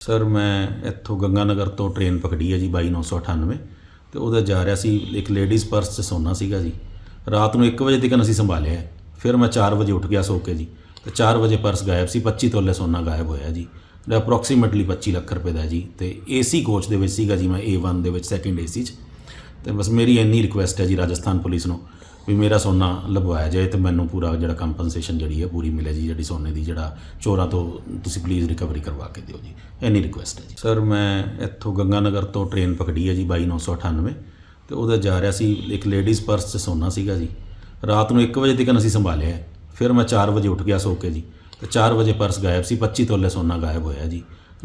Sir, ਮੈਂ ਇੱਥੋਂ ਗੰਗਾਨਗਰ ਤੋਂ ਟ੍ਰੇਨ ਪਕੜੀ ਹੈ ਜੀ 22998 ਤੇ ਉਹਦਾ ਜਾ ਰਿਹਾ ਸੀ, ਇੱਕ ਲੇਡੀਜ਼ ਪਰਸ 'ਚ ਸੋਨਾ ਸੀਗਾ ਜੀ। ਰਾਤ ਨੂੰ 1 ਵਜੇ ਤੱਕ ਅਸੀਂ ਸੰਭਾਲਿਆ ਫਿਰ ਮੈਂ 4 ਵਜੇ ਉੱਠ ਗਿਆ ਸੋ ਕੇ ਜੀ ਤੇ 4 ਵਜੇ ਪਰਸ ਗਾਇਬ ਸੀ 25 ਤੋਲੇ ਸੋਨਾ ਗਾਇਬ ਹੋਇਆ ਜੀ। ਜਿਹੜਾ ਅਪਰੋਕਸੀਮੇਟਲੀ 25 ਲੱਖ ਰੁਪਏ ਦਾ ਜੀ। ਤੇ ਏਸੀ ਕੋਚ ਦੇ ਵਿੱਚ ਸੀਗਾ ਜੀ, ਮੈਂ A1 ਦੇ ਵਿੱਚ ਸੈਕਿੰਡ ਏਸੀ 'ਚ। ਤੇ ਬਸ ਮੇਰੀ ਇੰਨੀ ਰਿਕੁਐਸਟ ਹੈ ਜੀ ਰਾਜਸਥਾਨ ਪੁਲਿਸ ਨੂੰ ਵੀ ਮੇਰਾ ਸੋਨਾ ਲਗਵਾਇਆ ਜਾਏ ਤੇ ਮੈਨੂੰ ਪੂਰਾ ਜਿਹੜਾ ਕੰਪਨਸੇਸ਼ਨ ਜਿਹੜੀ ਹੈ ਪੂਰੀ ਮਿਲੇ ਜੀ, ਜਿਹੜੀ ਸੋਨੇ ਦੀ ਜਿਹੜਾ ਚੋਰਾਂ ਤੋਂ ਤੁਸੀਂ ਪਲੀਜ਼ ਰਿਕਵਰੀ ਕਰਵਾ ਕੇ ਦਿਓ ਜੀ। ਇੰਨੀ ਰਿਕੁਐਸਟ ਹੈ ਜੀ। ਸਰ ਮੈਂ ਇੱਥੋਂ ਗੰਗਾਨਗਰ ਤੋਂ ਟ੍ਰੇਨ ਪਕੜੀ ਹੈ ਜੀ 22998 ਤੇ ਉਹਦਾ ਜਾ ਰਿਹਾ ਸੀ, ਇੱਕ ਲੇਡੀਜ਼ ਪਰਸ 'ਚ ਸੋਨਾ ਸੀਗਾ ਜੀ। ਰਾਤ ਨੂੰ 1 ਵਜੇ ਤੱਕ ਅਸੀਂ ਸੰਭਾਲਿਆ। ਫਿਰ ਮੈਂ 4 ਵਜੇ ਉੱਠ ਗਿਆ ਸੋ ਕੇ ਜੀ। ਤੇ 4 ਵਜੇ ਪਰਸ ਗਾਇਬ ਸੀ 25 ਤੋਲੇ ਸੋਨਾ ਗਾਇਬ ਹੋਇਆ ਜੀ।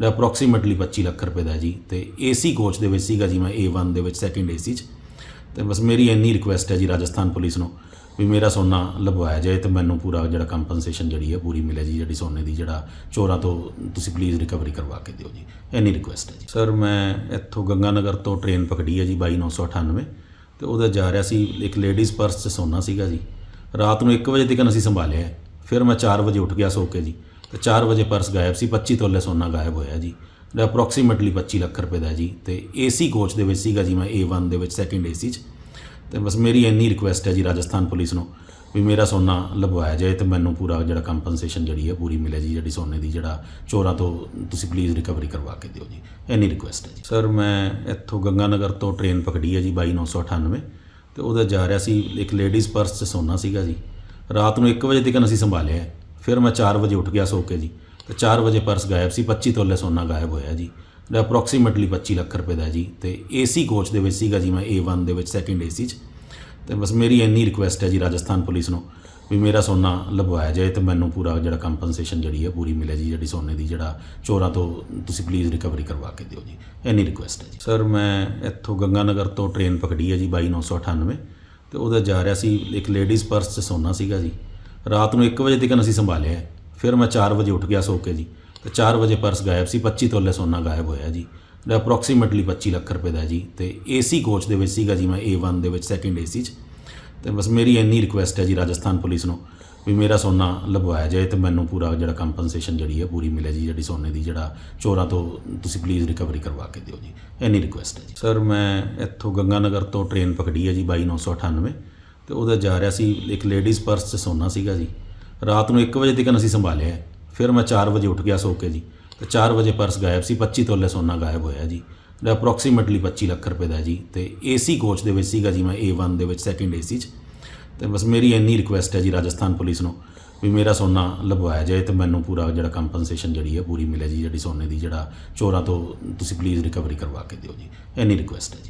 ਅਪਰੋਕਸੀਮੇਟਲੀ 25 ਲੱਖ ਰੁਪਏ ਦਾ ਜੀ। ਤੇ ਏਸੀ ਕੋਚ ਦੇ ਵਿੱਚ ਸੀਗਾ ਜੀ ਮੈਂ A1 ਦੇ ਵਿੱਚ ਸੈਕਿੰਡ ਏਸੀ 'ਚ। ਤੇ ਬਸ ਮੇਰੀ ਇੰਨੀ ਰਿਕੁਐਸਟ ਹੈ ਜੀ ਰਾਜਸਥਾਨ ਪੁਲਿਸ ਨੂੰ ਵੀ ਮੇਰਾ ਸੋਨਾ ਲਗਵਾਇਆ ਜਾਏ ਤੇ ਮੈਨੂੰ ਪੂਰਾ ਜਿਹੜਾ ਕੰਪਨਸੇਸ਼ਨ ਜਿਹੜੀ ਹੈ ਪੂਰੀ ਮਿਲੇ ਜੀ, ਜਿਹੜੀ ਸੋਨੇ ਦੀ, ਜਿਹੜਾ ਚੋਰਾਂ ਤੋਂ ਤੁਸੀਂ ਪਲੀਜ਼ ਰਿਕਵਰੀ ਕਰਵਾ ਕੇ ਦਿਓ ਜੀ। ਇੰਨੀ ਰਿਕੁਐਸਟ ਹੈ ਜੀ। ਸਰ ਮੈਂ ਇੱਥੋਂ ਗੰਗਾਨਗਰ ਤੋਂ ਟ੍ਰੇਨ ਪਕੜੀ ਹੈ ਜੀ 22998 ਤੇ ਉਹਦਾ ਜਾ ਰਿਹਾ ਸੀ, ਇੱਕ ਲੇਡੀਜ਼ ਪਰਸ 'ਚ ਸੋਨਾ ਸੀਗਾ ਜੀ। ਰਾਤ ਨੂੰ 1 ਵਜੇ ਤੱਕ ਅਸੀਂ ਸੰਭਾਲਿਆ, ਫਿਰ ਮੈਂ 4 ਵਜੇ ਉੱਠ ਗਿਆ ਸੋ ਕੇ ਜੀ। ਤੇ 4 ਵਜੇ ਪਰਸ ਗਾਇਬ ਸੀ 25 ਤੋਲੇ ਸੋਨਾ ਗਾਇਬ ਹੋਇਆ ਜੀ। ਅਪਰੋਕਸੀਮੇਟਲੀ 25 ਲੱਖ ਰੁਪਏ ਦਾ ਜੀ। ਤੇ ਏਸੀ ਕੋਚ ਦੇ ਵਿੱਚ ਸੀਗਾ ਜੀ ਮੈਂ A1 ਦੇ ਵਿੱਚ ਸੈਕਿੰਡ ਏਸੀ 'ਚ। ਤੇ ਬਸ ਮੇਰੀ ਇੰਨੀ ਰਿਕੁਐਸਟ ਹੈ ਜੀ ਰਾਜਸਥਾਨ ਪੁਲਿਸ ਨੂੰ ਵੀ ਮੇਰਾ ਸੋਨਾ ਲਗਵਾਇਆ ਜਾਏ ਤੇ ਮੈਨੂੰ ਪੂਰਾ ਜਿਹੜਾ ਕੰਪਨਸੇਸ਼ਨ ਜਿਹੜੀ ਹੈ ਪੂਰੀ ਮਿਲੇ ਜੀ, ਜਿਹੜੀ ਸੋਨੇ ਦੀ ਜਿਹੜਾ ਚੋਰਾਂ ਤੋਂ ਤੁਸੀਂ ਪਲੀਜ਼ ਰਿਕਵਰੀ ਕਰਵਾ ਕੇ ਦਿਓ ਜੀ। ਇੰਨੀ ਰਿਕੁਐਸਟ ਹੈ ਜੀ। ਸਰ ਮੈਂ ਇੱਥੋਂ ਗੰਗਾਨਗਰ ਤੋਂ ਟ੍ਰੇਨ ਪਕੜੀ ਹੈ ਜੀ 22998 ਤੇ ਉਹਦਾ ਜਾ ਰਿਹਾ ਸੀ, ਇੱਕ ਲੇਡੀਜ਼ ਪਰਸ 'ਚ ਸੋਨਾ ਸੀਗਾ ਜੀ। ਰਾਤ ਨੂੰ 1 ਵਜੇ ਤੱਕ ਅਸੀਂ ਸੰਭਾਲਿਆ। ਫਿਰ ਮੈਂ 4 ਵਜੇ ਉੱਠ ਗਿਆ ਸੋ ਕੇ ਜੀ। ਤੇ 4 ਵਜੇ ਪਰਸ ਗਾਇਬ ਸੀ 25 ਤੋਲੇ ਸੋਨਾ ਗਾਇਬ ਹੋਇਆ ਜੀ। ਜਿਹੜਾ ਅਪਰੋਕਸੀਮੇਟਲੀ 25 ਲੱਖ ਰੁਪਏ ਦਾ ਜੀ। ਤੇ ਏਸੀ ਕੋਚ ਦੇ ਵਿੱਚ ਸੀਗਾ ਜੀ ਮੈਂ A1 ਦੇ ਵਿੱਚ ਸੈਕਿੰਡ ਏਸੀ 'ਚ। ਤੇ ਬਸ ਮੇਰੀ ਇੰਨੀ ਰਿਕੁਐਸਟ ਹੈ ਜੀ ਰਾਜਸਥਾਨ ਪੁਲਿਸ ਨੂੰ ਵੀ ਮੇਰਾ ਸੋਨਾ ਲਭਵਾਇਆ ਜਾਏ ਤੇ ਮੈਨੂੰ ਪੂਰਾ ਜਿਹੜਾ ਕੰਪਨਸੇਸ਼ਨ ਜਿਹੜੀ ਹੈ ਪੂਰੀ ਮਿਲੇ ਜੀ, ਜਿਹੜੀ ਸੋਨੇ ਦੀ ਜਿਹੜਾ ਚੋਰਾਂ ਤੋਂ ਤੁਸੀਂ ਪਲੀਜ਼ ਰਿਕਵਰੀ ਕਰਵਾ ਕੇ ਦਿਓ ਜੀ। ਇੰਨੀ ਰਿਕੁਐਸਟ ਹੈ ਜੀ। ਸਰ ਮੈਂ ਇੱਥੋਂ ਗੰਗਾਨਗਰ ਤੋਂ ਟ੍ਰੇਨ ਪਕੜੀ ਹੈ ਜੀ 22998 ਤੇ ਉਹਦਾ ਜਾ ਰਿਹਾ ਸੀ, ਇੱਕ ਲੇਡੀਜ਼ ਪਰਸ 'ਚ ਸੋਨਾ ਸੀਗਾ ਜੀ। ਰਾਤ ਨੂੰ 1 ਵਜੇ ਤੱਕ ਅਸੀਂ ਸੰਭਾਲਿਆ ਫਿਰ ਮੈਂ 4 ਵਜੇ ਉੱਠ ਗਿਆ ਸੋ ਕੇ ਜੀ। ਤੇ 4 ਵਜੇ ਪਰਸ ਗਾਇਬ ਸੀ 25 ਤੋਲੇ ਸੋਨਾ ਗਾਇਬ ਹੋਇਆ ਜੀ। ਜਿਹੜਾ ਅਪਰੋਕਸੀਮੇਟਲੀ 25 ਲੱਖ ਰੁਪਏ ਦਾ ਜੀ। ਤੇ ਏਸੀ ਕੋਚ ਦੇ ਵਿੱਚ ਸੀਗਾ ਜੀ ਮੈਂ A1 ਦੇ ਵਿੱਚ ਸੈਕਿੰਡ ਏਸੀ 'ਚ। ਤੇ ਬਸ ਮੇਰੀ ਇੰਨੀ ਰਿਕੁਐਸਟ ਹੈ ਜੀ ਰਾਜਸਥਾਨ ਪੁਲਿਸ ਨੂੰ ਵੀ ਮੇਰਾ ਸੋਨਾ ਲਗਵਾਇਆ ਜਾਏ ਤੇ ਮੈਨੂੰ ਪੂਰਾ ਜਿਹੜਾ ਕੰਪਨਸੇਸ਼ਨ ਜਿਹੜੀ ਹੈ ਪੂਰੀ ਮਿਲੇ ਜੀ, ਜਿਹੜੀ ਸੋਨੇ ਦੀ ਜਿਹੜਾ ਚੋਰਾਂ ਤੋਂ ਤੁਸੀਂ ਪਲੀਜ਼ ਰਿਕਵਰੀ ਕਰਵਾ ਕੇ ਦਿਓ ਜੀ। ਇੰਨੀ ਰਿਕੁਐਸਟ ਹੈ ਜੀ। ਸਰ ਮੈਂ ਇੱਥੋਂ ਗੰਗਾਨਗਰ ਤੋਂ ਟ੍ਰੇਨ ਪਕੜੀ ਹੈ ਜੀ 22998 ਤੇ ਉਹਦਾ ਜਾ ਰਿਹਾ ਸੀ, ਇੱਕ ਲੇਡੀਜ਼ ਪਰਸ 'ਚ ਸੋਨਾ ਸੀਗਾ ਜੀ। ਰਾਤ ਨੂੰ 1 ਵਜੇ ਤੱਕ ਅਸੀਂ ਸੰਭਾਲਿਆ। ਫਿਰ ਮੈਂ 4 ਵਜੇ ਉੱਠ ਗਿਆ ਸੋ ਕੇ ਜੀ। ਤੇ 4 ਵਜੇ ਪਰਸ ਗਾਇਬ ਸੀ 25 ਤੋਲੇ ਸੋਨਾ ਗਾਇਬ ਹੋਇਆ ਜੀ। ਜਿਹੜਾ ਅਪਰੋਕਸੀਮੇਟਲੀ 25 ਲੱਖ ਰੁਪਏ ਦਾ ਜੀ। ਤੇ ਏਸੀ ਕੋਚ ਦੇ ਵਿੱਚ ਸੀਗਾ ਜੀ ਮੈਂ A1 ਦੇ ਵਿੱਚ ਸੈਕਿੰਡ ਏਸੀ 'ਚ। ਤੇ ਬਸ ਮੇਰੀ ਇੰਨੀ ਰਿਕੁਐਸਟ ਹੈ ਜੀ ਰਾਜਸਥਾਨ ਪੁਲਿਸ ਨੂੰ ਵੀ ਮੇਰਾ ਸੋਨਾ ਲਗਵਾਇਆ ਜਾਏ ਤੇ ਮੈਨੂੰ ਪੂਰਾ ਜਿਹੜਾ ਕੰਪਨਸੇਸ਼ਨ ਜਿਹੜੀ ਹੈ ਪੂਰੀ ਮਿਲੇ ਜੀ, ਜਿਹੜੀ ਸੋਨੇ ਦੀ ਜਿਹੜਾ ਚੋਰਾਂ ਤੋਂ ਤੁਸੀਂ ਪਲੀਜ਼ ਰਿਕਵਰੀ ਕਰਵਾ ਕੇ ਦਿਓ ਜੀ। ਇੰਨੀ ਰਿਕੁਐਸਟ ਹੈ ਜੀ।